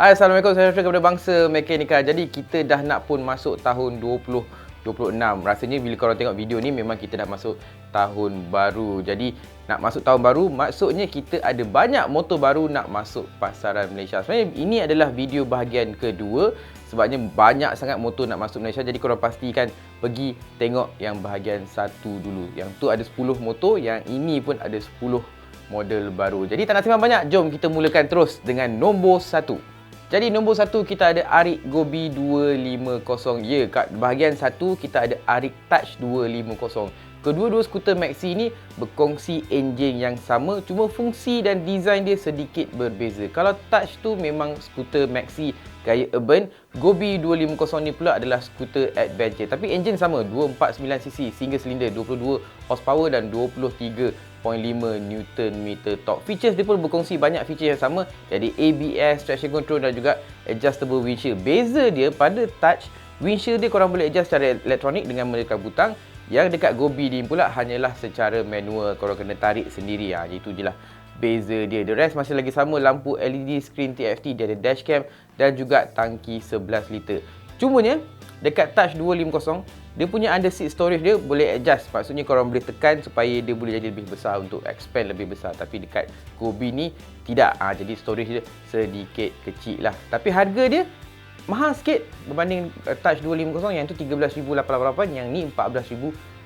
Hai, Assalamualaikum saya Syafri kepada bangsa mekanika. Jadi kita dah nak pun masuk tahun 2026. Rasanya bila korang tengok video ni memang kita dah masuk tahun baru. Jadi nak masuk tahun baru maksudnya kita ada banyak motor baru nak masuk pasaran Malaysia. Sebenarnya ini adalah video bahagian kedua sebabnya banyak sangat motor nak masuk Malaysia. Jadi korang pastikan pergi tengok yang bahagian satu dulu. Yang tu ada 10 motor, yang ini pun ada 10 model baru. Jadi tak nak simpan banyak, jom kita mulakan terus dengan nombor satu. Jadi nombor satu kita ada Arik Gobi 250. Ya, kat bahagian satu kita ada Arik Touch 250. Kedua-dua skuter Maxi ni berkongsi enjin yang sama cuma fungsi dan design dia sedikit berbeza. Kalau Touch tu memang skuter Maxi gaya urban, Gobi 250 ni pula adalah skuter adventure. Tapi enjin sama 249cc single cylinder 22 horsepower dan 23 0.5 Newton meter torque. Features dia pun berkongsi banyak feature yang sama. Jadi ABS, traction control dan juga adjustable windshield. Beza dia pada touch, windshield dia korang boleh adjust secara elektronik dengan menekan butang. Yang dekat Gobi ni pula hanyalah secara manual. Korang kena tarik sendiri. Ha, itu je lah beza dia. The rest masih lagi sama. Lampu LED screen TFT. Dia ada dashcam dan juga tangki 11 liter. Cumanya, dekat Touch 250, dia punya under seat storage dia boleh adjust. Maksudnya korang boleh tekan supaya dia boleh jadi lebih besar untuk expand lebih besar. Tapi dekat Gobi ni tidak. Ha, jadi storage dia sedikit kecil lah. Tapi harga dia mahal sikit berbanding uh, Touch 250 yang tu 13,888 yang ni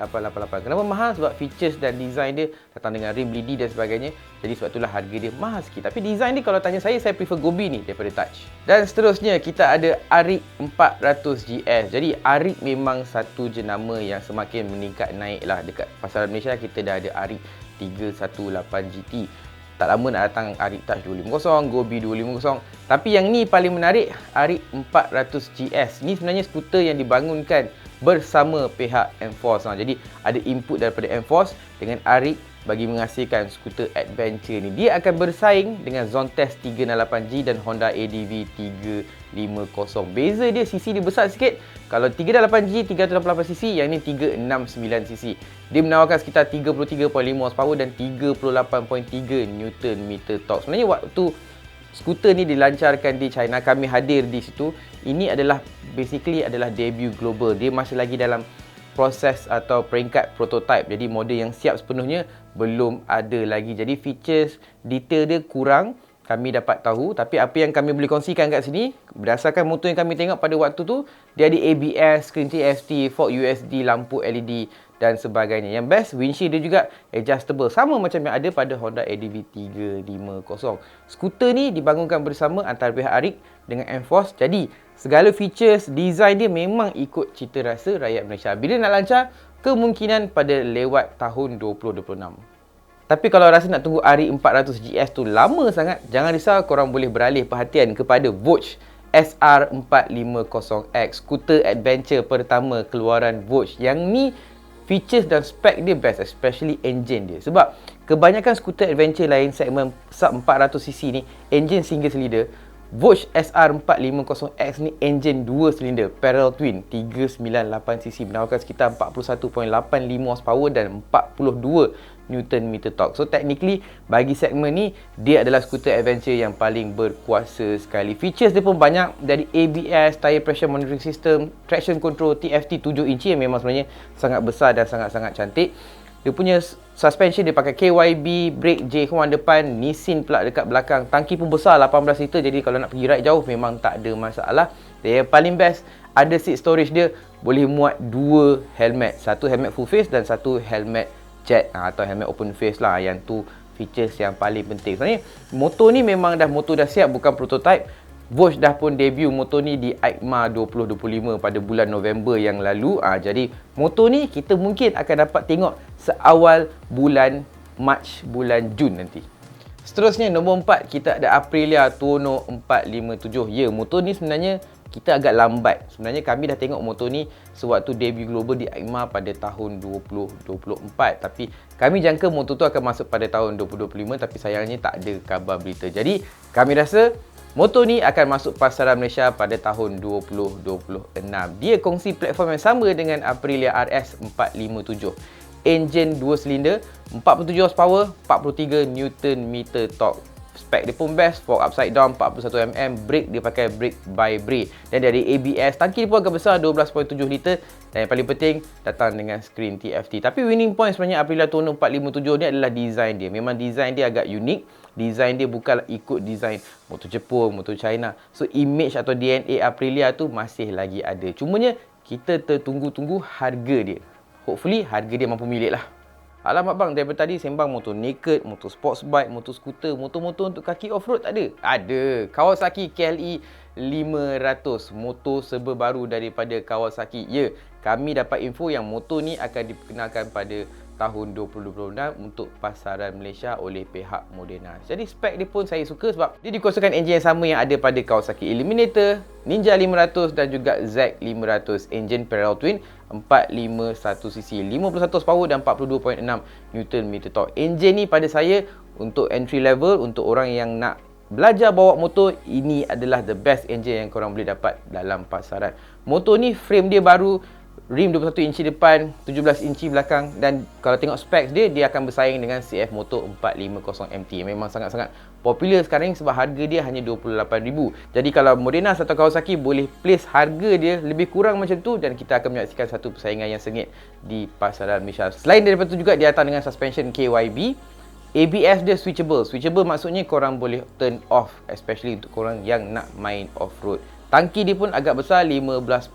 14,888 kenapa mahal? Sebab features dan design dia datang dengan rim LED dan sebagainya. Jadi sebab itulah harga dia mahal sikit. Tapi design dia kalau tanya saya saya prefer Gobi ni daripada Touch. Dan seterusnya kita ada Arik 400 GS jadi Arik memang satu jenama yang semakin meningkat naik lah dekat pasaran Malaysia kita dah ada Arik 318 GT tak lama nak datang Arik Touch 250, Gobi 250. Tapi yang ni paling menarik, Arik 400 GS. Ni sebenarnya skuter yang dibangunkan bersama pihak Enforce. Ha, jadi ada input daripada Enforce dengan Arik bagi menghasilkan skuter adventure ni. Dia akan bersaing dengan Zontes 368G dan Honda ADV 350. Beza dia CC dia besar sikit. Kalau 368G 388cc, yang ni 369cc. Dia menawarkan sekitar 33.5 horsepower dan 38.3 Newton meter torque. Sebenarnya waktu skuter ni dilancarkan di China, kami hadir di situ. Ini adalah basically adalah debut global. Dia masih lagi dalam proses atau peringkat prototype. Jadi model yang siap sepenuhnya belum ada lagi. Jadi features detail dia kurang kami dapat tahu tapi apa yang kami boleh kongsikan kat sini berdasarkan motor yang kami tengok pada waktu tu dia ada ABS, screen TFT, fork USD, lampu LED dan sebagainya. Yang best windshield dia juga adjustable sama macam yang ada pada Honda ADV 350. Skuter ni dibangunkan bersama antara pihak Arik dengan Enforce. Jadi segala features, design dia memang ikut cita rasa rakyat Malaysia. Bila nak lancar, kemungkinan pada lewat tahun 2026. Tapi kalau rasa nak tunggu Ari 400 GS tu lama sangat, jangan risau korang boleh beralih perhatian kepada Vogue SR450X, skuter adventure pertama keluaran Vogue. Yang ni features dan spek dia best, especially engine dia. Sebab kebanyakan skuter adventure lain segmen sub 400cc ni, engine single cylinder, Vogue SR450X ni engine 2 silinder parallel twin 398cc menawarkan sekitar 41.85 horsepower dan 42 Newton meter torque. So technically bagi segmen ni dia adalah skuter adventure yang paling berkuasa sekali. Features dia pun banyak dari ABS, tire pressure monitoring system, traction control TFT 7 inci yang memang sebenarnya sangat besar dan sangat-sangat cantik. Dia punya suspension dia pakai KYB, brake J1 depan, Nissin pula dekat belakang. Tangki pun besar 18 liter jadi kalau nak pergi ride jauh memang tak ada masalah. Dan yang paling best ada seat storage dia boleh muat dua helmet. Satu helmet full face dan satu helmet jet ha, atau helmet open face lah yang tu features yang paling penting. Sebenarnya motor ni memang dah motor dah siap bukan prototype. Vogue dah pun debut motor ni di EICMA 2025 pada bulan November yang lalu. Ha, jadi motor ni kita mungkin akan dapat tengok seawal bulan March bulan Jun nanti. Seterusnya nombor 4 kita ada Aprilia Tuono 457. Ya, motor ni sebenarnya kita agak lambat. Sebenarnya kami dah tengok motor ni sewaktu debut global di EICMA pada tahun 2024 tapi kami jangka motor tu akan masuk pada tahun 2025 tapi sayangnya tak ada kabar berita. Jadi kami rasa motor ni akan masuk pasaran Malaysia pada tahun 2026. Dia kongsi platform yang sama dengan Aprilia RS 457. Engine 2 silinder, 47 horsepower, 43 Newton meter torque spek dia pun best fork upside down 41mm brake dia pakai brake by brake. Dan dia ada ABS tangki dia pun agak besar 12.7 liter. Dan yang paling penting datang dengan screen TFT tapi winning point sebenarnya Aprilia Tono 457 ni adalah design dia. Memang design dia agak unik design dia bukan ikut design motor Jepun motor China. So image atau DNA Aprilia tu masih lagi ada. Cumanya kita tertunggu-tunggu harga dia. Hopefully harga dia mampu milik lah Alamak bang, daripada tadi sembang motor naked, motor sports bike, motor skuter, motor-motor untuk kaki off-road tak ada? Ada. Kawasaki KLE 500, motor serba baru daripada Kawasaki. Ya, kami dapat info yang motor ni akan diperkenalkan pada tahun 2026 untuk pasaran Malaysia oleh pihak Moderna. Jadi spek dia pun saya suka sebab dia dikosongkan enjin yang sama yang ada pada Kawasaki Eliminator, Ninja 500 dan juga Z500 enjin parallel twin 451cc, 51 horsepower dan 42.6 Nm torque. Enjin ni pada saya untuk entry level untuk orang yang nak belajar bawa motor ini adalah the best engine yang korang boleh dapat dalam pasaran. Motor ni frame dia baru rim 21 inci depan, 17 inci belakang dan kalau tengok specs dia, dia akan bersaing dengan CF Moto 450 MT. Memang sangat-sangat popular sekarang ni sebab harga dia hanya 28,000. Jadi kalau Moderna atau Kawasaki boleh place harga dia lebih kurang macam tu dan kita akan menyaksikan satu persaingan yang sengit di pasaran Malaysia. Selain daripada tu juga dia datang dengan suspension KYB. ABS dia switchable. Switchable maksudnya korang boleh turn off especially untuk korang yang nak main off-road. Tangki dia pun agak besar 15.8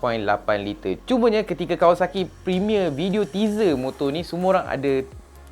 liter. Cumanya ketika Kawasaki Premier video teaser motor ni semua orang ada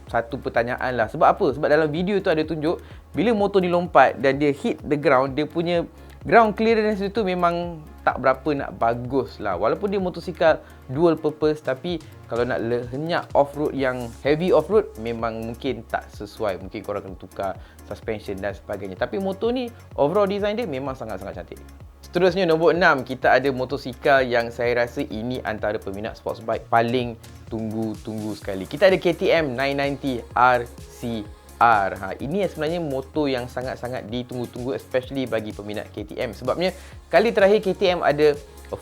satu pertanyaan lah. Sebab apa? Sebab dalam video tu ada tunjuk bila motor ni lompat dan dia hit the ground, dia punya ground clearance itu memang tak berapa nak bagus lah. Walaupun dia motosikal dual purpose tapi kalau nak lehenyak off-road yang heavy off-road memang mungkin tak sesuai. Mungkin korang kena tukar suspension dan sebagainya. Tapi motor ni overall design dia memang sangat-sangat cantik. Seterusnya nombor 6, kita ada motosikal yang saya rasa ini antara peminat sports bike paling tunggu-tunggu sekali. Kita ada KTM 990 RCR. Ha, ini sebenarnya motor yang sangat-sangat ditunggu-tunggu especially bagi peminat KTM. Sebabnya kali terakhir KTM ada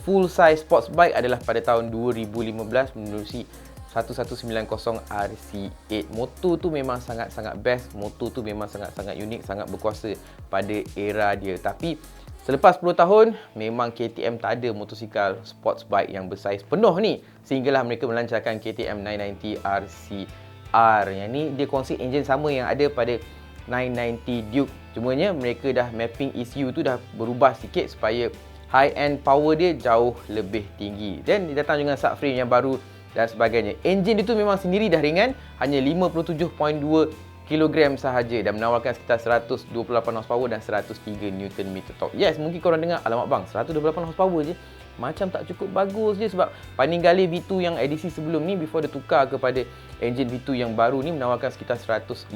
full size sports bike adalah pada tahun 2015 menerusi 1190 RC8. Motor tu memang sangat-sangat best. Motor tu memang sangat-sangat unik, sangat berkuasa pada era dia. Tapi Selepas 10 tahun, memang KTM tak ada motosikal sports bike yang bersaiz penuh ni. Sehinggalah mereka melancarkan KTM 990 RCR. Yang ni dia kongsi enjin sama yang ada pada 990 Duke. Cumanya mereka dah mapping ECU tu dah berubah sikit supaya high end power dia jauh lebih tinggi. Dan datang dengan subframe yang baru dan sebagainya. Enjin dia tu memang sendiri dah ringan, hanya 57.2 kilogram sahaja dan menawarkan sekitar 128 horsepower dan 103 Nm torque. Yes, mungkin korang dengar, alamak bang, 128 horsepower je. Macam tak cukup bagus je sebab Paningale V2 yang edisi sebelum ni before dia tukar kepada engine V2 yang baru ni menawarkan sekitar 155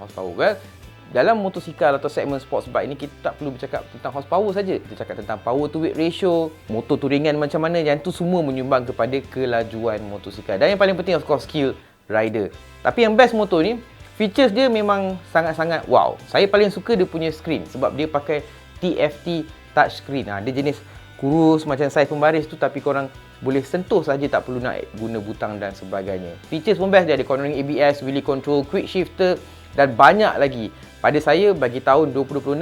horsepower. Well, dalam motosikal atau segmen sports bike ni kita tak perlu bercakap tentang horsepower saja. Kita cakap tentang power to weight ratio, motor tu ringan macam mana yang tu semua menyumbang kepada kelajuan motosikal. Dan yang paling penting of course skill rider. Tapi yang best motor ni Features dia memang sangat-sangat wow. Saya paling suka dia punya screen sebab dia pakai TFT touch screen. Ha, dia jenis kurus macam saiz pembaris tu tapi korang boleh sentuh saja tak perlu nak guna butang dan sebagainya. Features pun best dia ada cornering ABS, wheelie control, quick shifter dan banyak lagi. Pada saya bagi tahun 2026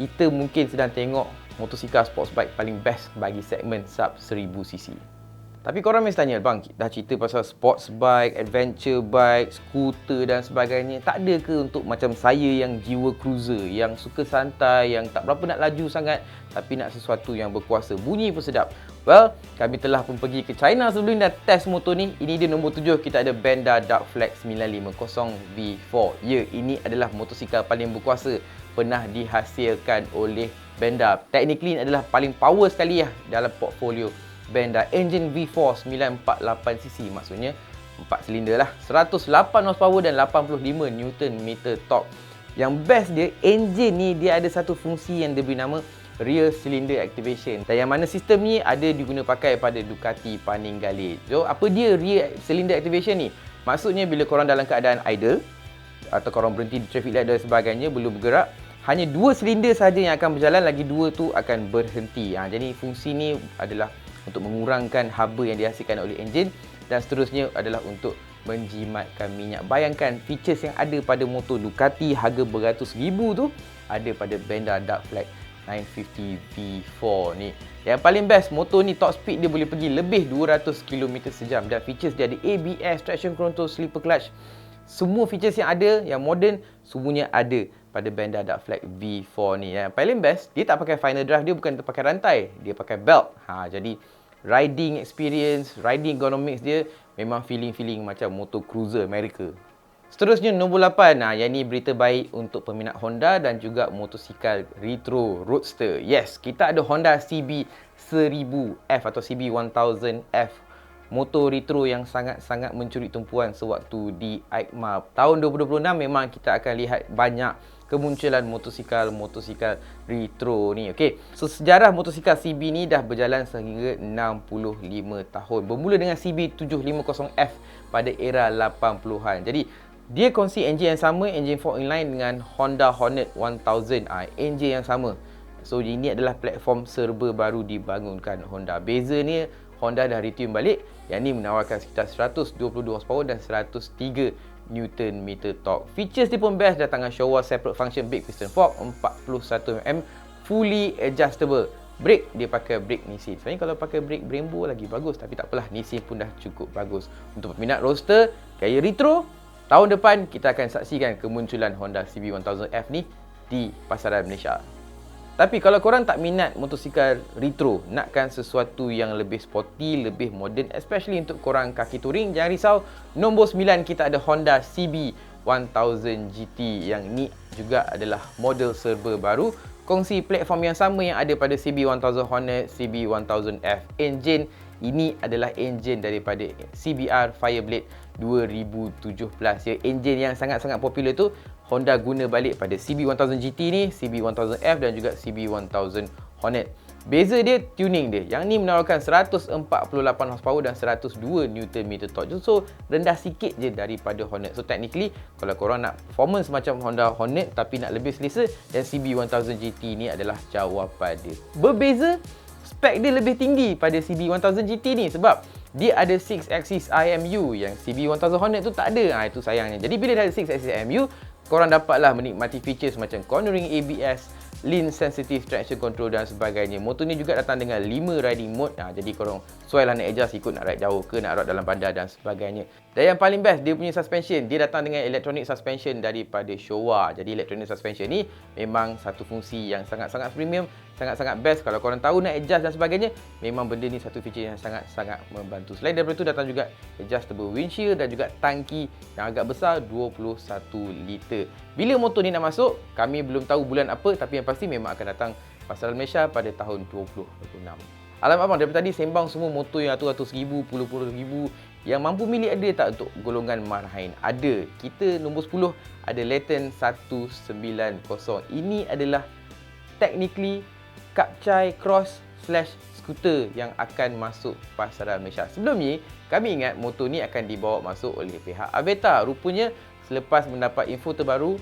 kita mungkin sedang tengok motosikal sports bike paling best bagi segmen sub 1000cc. Tapi korang mesti tanya, bang, dah cerita pasal sports bike, adventure bike, scooter dan sebagainya. Tak ada ke untuk macam saya yang jiwa cruiser, yang suka santai, yang tak berapa nak laju sangat, tapi nak sesuatu yang berkuasa. Bunyi pun sedap. Well, kami telah pun pergi ke China sebelum dah test motor ni. Ini dia nombor tujuh, kita ada Benda Dark Flex 950 V4. Ya, ini adalah motosikal paling berkuasa pernah dihasilkan oleh Benda. Technically, ini adalah paling power sekali ya dalam portfolio Benda engine V4 948cc maksudnya 4 silinder lah. 108 horsepower dan 85 Nm torque. Yang best dia engine ni dia ada satu fungsi yang diberi nama rear cylinder activation. Dan yang mana sistem ni ada diguna pakai pada Ducati Panigale so apa dia rear cylinder activation ni? Maksudnya bila korang dalam keadaan idle atau korang berhenti di traffic light dan sebagainya belum bergerak hanya dua silinder saja yang akan berjalan lagi dua tu akan berhenti. Ha, jadi fungsi ni adalah untuk mengurangkan haba yang dihasilkan oleh enjin dan seterusnya adalah untuk menjimatkan minyak. Bayangkan features yang ada pada motor Ducati harga beratus ribu tu ada pada Benda Dark Flag 950 V4 ni. Yang paling best, motor ni top speed dia boleh pergi lebih 200 km sejam dan features dia ada ABS, traction control, slipper clutch. Semua features yang ada, yang modern, semuanya ada pada Benda Dark Flag V4 ni. Yang paling best, dia tak pakai final drive, dia bukan pakai rantai, dia pakai belt. Ha, jadi riding experience, riding ergonomics dia memang feeling-feeling macam motor cruiser Amerika. Seterusnya nombor 8. Nah, yang ni berita baik untuk peminat Honda dan juga motosikal retro roadster. Yes, kita ada Honda CB 1000F atau CB 1000F. Motor retro yang sangat-sangat mencuri tumpuan sewaktu di EICMA. Tahun 2026 memang kita akan lihat banyak kemunculan motosikal-motosikal retro ni. Okey. So sejarah motosikal CB ni dah berjalan sehingga 65 tahun. Bermula dengan CB 750F pada era 80-an. Jadi dia kongsi enjin yang sama, enjin 4 inline dengan Honda Hornet 1000. Ah, enjin yang sama. So ini adalah platform serba baru dibangunkan Honda. Beza ni Honda dah retune balik. Yang ni menawarkan sekitar 122 horsepower dan 103 Newton meter torque. Features dia pun best datangan Showa separate function big piston fork 41mm fully adjustable. Brake dia pakai brake Nissin. Sebenarnya kalau pakai brake Brembo lagi bagus tapi tak apalah Nissin pun dah cukup bagus. Untuk peminat roadster gaya retro Tahun depan kita akan saksikan kemunculan Honda CB1000F ni di pasaran Malaysia. Tapi kalau korang tak minat motosikal retro, nakkan sesuatu yang lebih sporty, lebih modern, especially untuk korang kaki touring, jangan risau. Nombor 9 kita ada Honda CB1000 GT yang ni juga adalah model serba baru. Kongsi platform yang sama yang ada pada CB1000 Hornet, CB1000F. Engine ini adalah engine daripada CBR Fireblade 2017 ya. Engine yang sangat-sangat popular tu Honda guna balik pada CB1000 GT ni, CB1000F dan juga CB1000 Hornet. Beza dia tuning dia. Yang ni menawarkan 148 horsepower dan 102 Nm torque. So rendah sikit je daripada Hornet. So technically kalau korang nak performance macam Honda Hornet tapi nak lebih selesa dan CB1000 GT ni adalah jawapan dia. Berbeza spek dia lebih tinggi pada CB1000 GT ni sebab dia ada 6 axis IMU yang CB1000 Hornet tu tak ada. Ha, itu sayangnya. Jadi bila dia ada 6 axis IMU, korang dapatlah menikmati features macam cornering ABS, lean sensitive traction control dan sebagainya. Motor ni juga datang dengan 5 riding mode. Ha, jadi korang sesuai lah nak adjust ikut nak ride jauh ke nak ride dalam bandar dan sebagainya. Dan yang paling best dia punya suspension. Dia datang dengan electronic suspension daripada Showa. Jadi electronic suspension ni memang satu fungsi yang sangat-sangat premium sangat-sangat best kalau korang tahu nak adjust dan sebagainya memang benda ni satu feature yang sangat-sangat membantu selain daripada itu datang juga adjustable windshield dan juga tangki yang agak besar 21 liter bila motor ni nak masuk kami belum tahu bulan apa tapi yang pasti memang akan datang pasaran Malaysia pada tahun 2026 Alam abang daripada tadi sembang semua motor yang ratus-ratus ribu, puluh-puluh ribu yang mampu milik ada tak untuk golongan marhain? Ada. Kita nombor 10 ada Latin 190. Ini adalah technically Kapcai Cross slash skuter yang akan masuk pasaran Malaysia. Sebelum ni, kami ingat motor ni akan dibawa masuk oleh pihak Aveta. Rupanya, selepas mendapat info terbaru,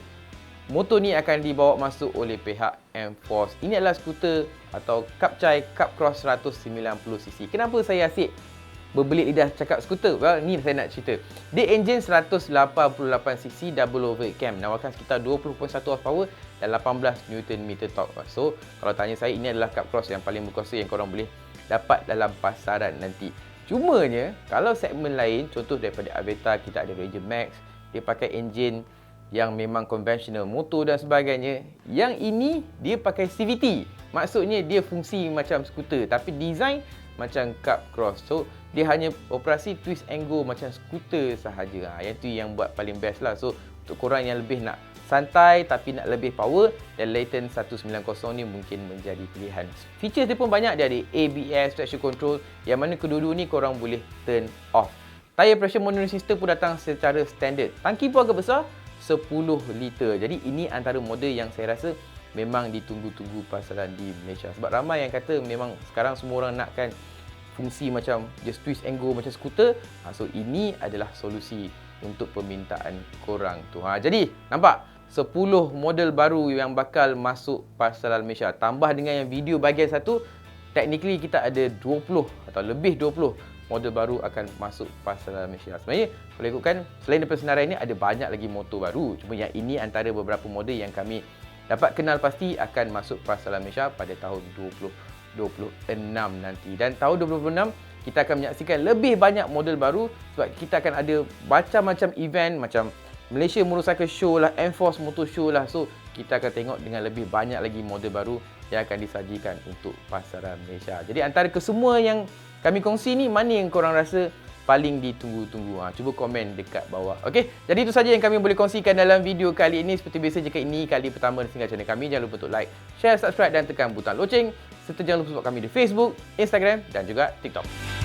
motor ni akan dibawa masuk oleh pihak M-Force. Ini adalah skuter atau Kapcai Cup Cross 190cc. Kenapa saya asyik berbelit lidah cakap skuter? Well, ni saya nak cerita. Dia engine 188cc double overhead cam. Nawarkan sekitar 20.1 horsepower dan 18 Newton meter torque. So, kalau tanya saya, ini adalah cup cross yang paling berkuasa yang korang boleh dapat dalam pasaran nanti. Cumanya, kalau segmen lain, contoh daripada Aveta, kita ada Ranger Max, dia pakai engine yang memang konvensional, motor dan sebagainya. Yang ini, dia pakai CVT. Maksudnya, dia fungsi macam skuter tapi design macam cup cross. So, dia hanya operasi twist and go macam skuter sahaja. Ha, yang tu yang buat paling best lah. So, untuk korang yang lebih nak santai tapi nak lebih power dan Layton 190 ni mungkin menjadi pilihan. Features dia pun banyak dia ada ABS, traction control yang mana kedua-dua ni korang boleh turn off. Tire pressure monitoring system pun datang secara standard. Tangki pun agak besar 10 liter. Jadi ini antara model yang saya rasa memang ditunggu-tunggu pasaran di Malaysia. Sebab ramai yang kata memang sekarang semua orang nakkan fungsi macam just twist and go macam skuter. Ha, so ini adalah solusi untuk permintaan korang tu. Ha, jadi nampak 10 model baru yang bakal masuk pasaran Malaysia. Tambah dengan yang video bahagian satu, technically kita ada 20 atau lebih 20 model baru akan masuk pasaran Malaysia. Sebenarnya kalau ikutkan selain daripada senarai ini ada banyak lagi motor baru. Cuma yang ini antara beberapa model yang kami dapat kenal pasti akan masuk pasaran Malaysia pada tahun 2026 nanti. Dan tahun 2026 kita akan menyaksikan lebih banyak model baru sebab kita akan ada macam-macam event macam Malaysia Motorcycle Show lah, Enforce Motor Show lah. So, kita akan tengok dengan lebih banyak lagi model baru yang akan disajikan untuk pasaran Malaysia. Jadi, antara kesemua yang kami kongsi ni, mana yang korang rasa paling ditunggu-tunggu? Ha, cuba komen dekat bawah. Okey, jadi itu saja yang kami boleh kongsikan dalam video kali ini. Seperti biasa, jika ini kali pertama singgah channel kami, jangan lupa untuk like, share, subscribe dan tekan butang loceng. Serta jangan lupa support kami di Facebook, Instagram dan juga TikTok.